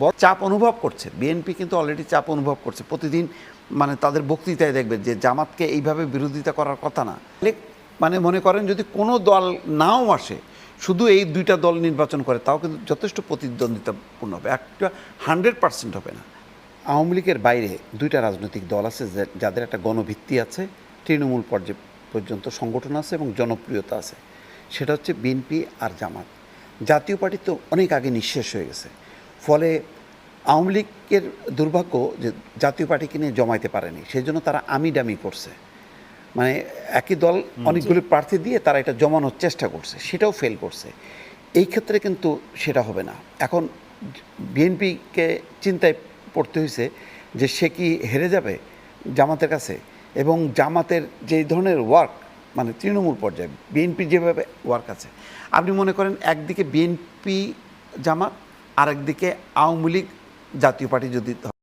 বড় চাপ অনুভব করছে। বিএনপি কিন্তু অলরেডি চাপ অনুভব করছে। প্রতিদিন মানে তাদের বক্তৃতায় দেখবেন যে জামাতকে এইভাবে বিরোধিতা করার কথা না। মানে মনে করেন যদি কোনো দল নাও আসে, শুধু এই দুইটা দল নির্বাচন করে, তাও কিন্তু যথেষ্ট প্রতিদ্বন্দ্বিতাপূর্ণ হবে। একটা হান্ড্রেড পার্সেন্ট হবে না। আওয়ামী লীগের বাইরে দুইটা রাজনৈতিক দল আছে যাদের একটা গণভিত্তি আছে, তৃণমূল পর্যায় পর্যন্ত সংগঠন আছে এবং জনপ্রিয়তা আছে। সেটা হচ্ছে বিএনপি আর জামাত। জাতীয় পার্টি তো অনেক আগে নিঃশেষ হয়ে গেছে। ফলে আওয়ামী লীগের দুর্ভাগ্য যে জাতীয় পার্টিকে নিয়ে জমাইতে পারেনি সেই জন্য তারা আমি ডামি করছে। মানে একই দল অনেকগুলি প্রার্থী দিয়ে তারা এটা জমানোর চেষ্টা করছে সেটাও ফেল করছে। এই ক্ষেত্রে কিন্তু সেটা হবে না। এখন বিএনপিকে চিন্তায় পড়তে হয়েছে যে সে কি হেরে যাবে জামাতের কাছে? এবং জামাতের যে ধরনের ওয়ার্ক মানে তৃণমূল পর্যায়ে বিএনপি যেভাবে ওয়ার্ক আছে আপনি মনে করেন একদিকে বিএনপি জামাত আরেকদিকে আওয়ামী লীগ জাতীয় পার্টি যদি